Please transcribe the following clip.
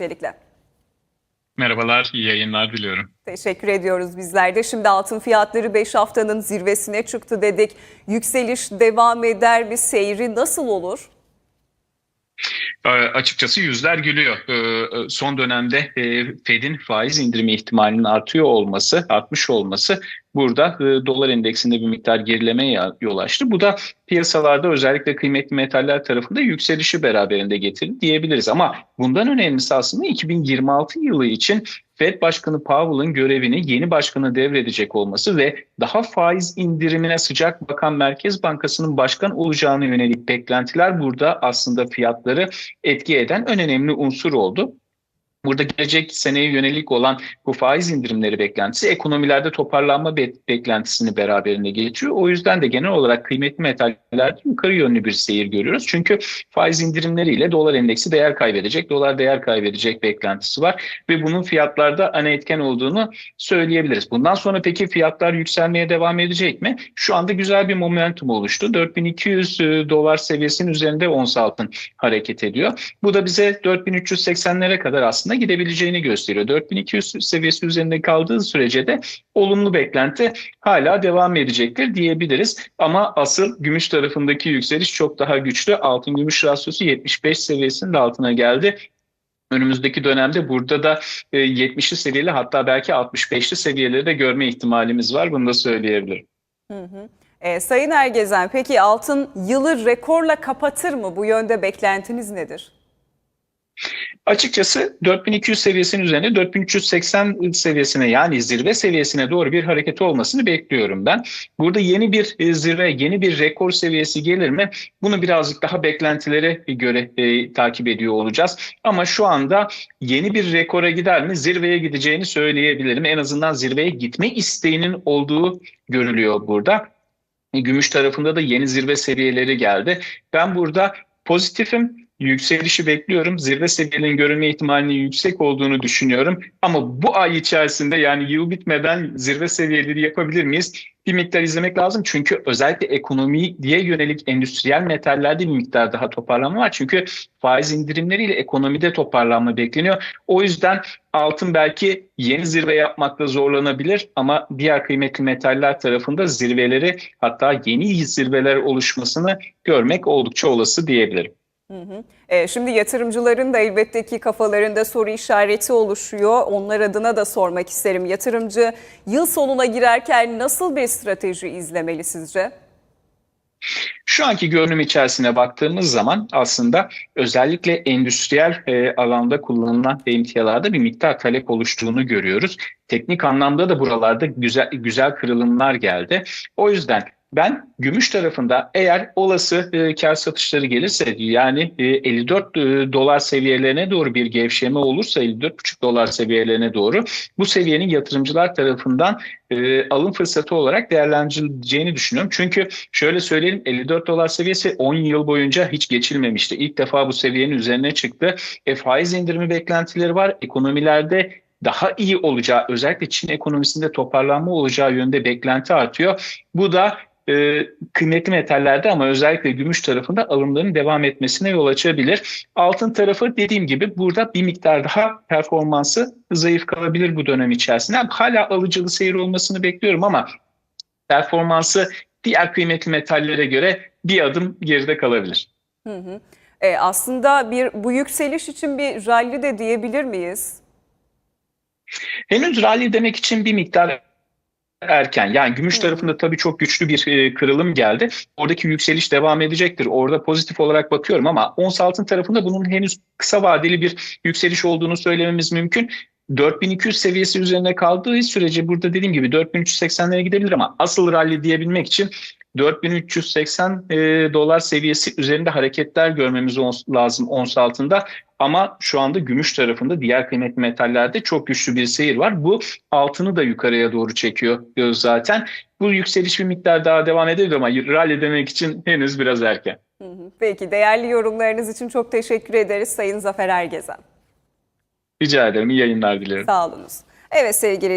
Öncelikle. Merhabalar, iyi yayınlar diliyorum. Teşekkür ediyoruz bizler de. Şimdi altın fiyatları 5 haftanın zirvesine çıktı dedik. Yükseliş devam eder mi? Seyri nasıl olur? Ee, açıkçası yüzler gülüyor. Ee, son dönemde e, Fed'in faiz indirimi ihtimalinin artıyor olması, artmış olması burada e, dolar endeksinde bir miktar gerilemeye yol açtı. Bu da piyasalarda özellikle kıymetli metaller tarafında yükselişi beraberinde getirdi diyebiliriz. Ama bundan önemlisi aslında 2026 yılı için Fed Başkanı Powell'ın görevini yeni başkanı devredecek olması ve daha faiz indirimine sıcak bakan Merkez Bankası'nın başkan olacağına yönelik beklentiler burada aslında fiyatları etki eden en önemli unsur oldu. Burada gelecek seneye yönelik olan bu faiz indirimleri beklentisi ekonomilerde toparlanma be- beklentisini beraberinde getiriyor. O yüzden de genel olarak kıymetli metallerde yukarı yönlü bir seyir görüyoruz. Çünkü faiz indirimleriyle dolar endeksi değer kaybedecek, dolar değer kaybedecek beklentisi var ve bunun fiyatlarda ana etken olduğunu söyleyebiliriz. Bundan sonra peki fiyatlar yükselmeye devam edecek mi? Şu anda güzel bir momentum oluştu. 4200 dolar seviyesinin üzerinde ons altın hareket ediyor. Bu da bize 4380'lere kadar aslında gidebileceğini gösteriyor. 4200 seviyesi üzerinde kaldığı sürece de olumlu beklenti hala devam edecektir diyebiliriz. Ama asıl gümüş tarafındaki yükseliş çok daha güçlü. Altın gümüş rasyosu 75 seviyesinin altına geldi. Önümüzdeki dönemde burada da e, 70'li seviyeli hatta belki 65'li seviyeleri de görme ihtimalimiz var. Bunu da söyleyebilirim. Hı hı. Ee, Sayın Ergezen, peki altın yılı rekorla kapatır mı? Bu yönde beklentiniz nedir? Açıkçası 4200 seviyesinin üzerinde 4380 seviyesine yani zirve seviyesine doğru bir hareket olmasını bekliyorum ben. Burada yeni bir e, zirve, yeni bir rekor seviyesi gelir mi? Bunu birazcık daha beklentilere göre e, takip ediyor olacağız. Ama şu anda yeni bir rekora gider mi? Zirveye gideceğini söyleyebilirim. En azından zirveye gitme isteğinin olduğu görülüyor burada. Gümüş tarafında da yeni zirve seviyeleri geldi. Ben burada pozitifim. Yükselişi bekliyorum. Zirve seviyelerinin görülme ihtimalinin yüksek olduğunu düşünüyorum. Ama bu ay içerisinde yani yıl bitmeden zirve seviyeleri yapabilir miyiz? Bir miktar izlemek lazım. Çünkü özellikle ekonomiye yönelik endüstriyel metallerde bir miktar daha toparlanma var. Çünkü faiz indirimleriyle ekonomide toparlanma bekleniyor. O yüzden altın belki yeni zirve yapmakta zorlanabilir ama diğer kıymetli metaller tarafında zirveleri hatta yeni zirveler oluşmasını görmek oldukça olası diyebilirim. Ee, şimdi yatırımcıların da elbette ki kafalarında soru işareti oluşuyor. Onlar adına da sormak isterim. Yatırımcı yıl sonuna girerken nasıl bir strateji izlemeli sizce? Şu anki görünüm içerisine baktığımız zaman aslında özellikle endüstriyel e, alanda kullanılan emtialarda bir miktar talep oluştuğunu görüyoruz. Teknik anlamda da buralarda güzel güzel kırılımlar geldi. O yüzden ben gümüş tarafında eğer olası e, kar satışları gelirse yani e, 54 e, dolar seviyelerine doğru bir gevşeme olursa 54,5 dolar seviyelerine doğru bu seviyenin yatırımcılar tarafından e, alım fırsatı olarak değerlendirileceğini düşünüyorum. Çünkü şöyle söyleyelim 54 dolar seviyesi 10 yıl boyunca hiç geçilmemişti. İlk defa bu seviyenin üzerine çıktı. E, faiz indirimi beklentileri var. Ekonomilerde daha iyi olacağı özellikle Çin ekonomisinde toparlanma olacağı yönde beklenti artıyor. Bu da e, kıymetli metallerde ama özellikle gümüş tarafında alımların devam etmesine yol açabilir. Altın tarafı dediğim gibi burada bir miktar daha performansı zayıf kalabilir bu dönem içerisinde. Hala alıcılı seyir olmasını bekliyorum ama performansı diğer kıymetli metallere göre bir adım geride kalabilir. Hı hı. Ee, aslında bir bu yükseliş için bir rally de diyebilir miyiz? Henüz rally demek için bir miktar erken. Yani gümüş tarafında tabii çok güçlü bir e, kırılım geldi. Oradaki yükseliş devam edecektir. Orada pozitif olarak bakıyorum ama ons altın tarafında bunun henüz kısa vadeli bir yükseliş olduğunu söylememiz mümkün. 4200 seviyesi üzerine kaldığı sürece burada dediğim gibi 4380'lere gidebilir ama asıl rally diyebilmek için 4380 e, dolar seviyesi üzerinde hareketler görmemiz lazım ons altında. Ama şu anda gümüş tarafında diğer kıymetli metallerde çok güçlü bir seyir var. Bu altını da yukarıya doğru çekiyor zaten. Bu yükseliş bir miktar daha devam edebilir ama rally demek için henüz biraz erken. Peki değerli yorumlarınız için çok teşekkür ederiz Sayın Zafer Ergezen. Rica ederim. İyi yayınlar dilerim. Sağ olunuz. Evet sevgili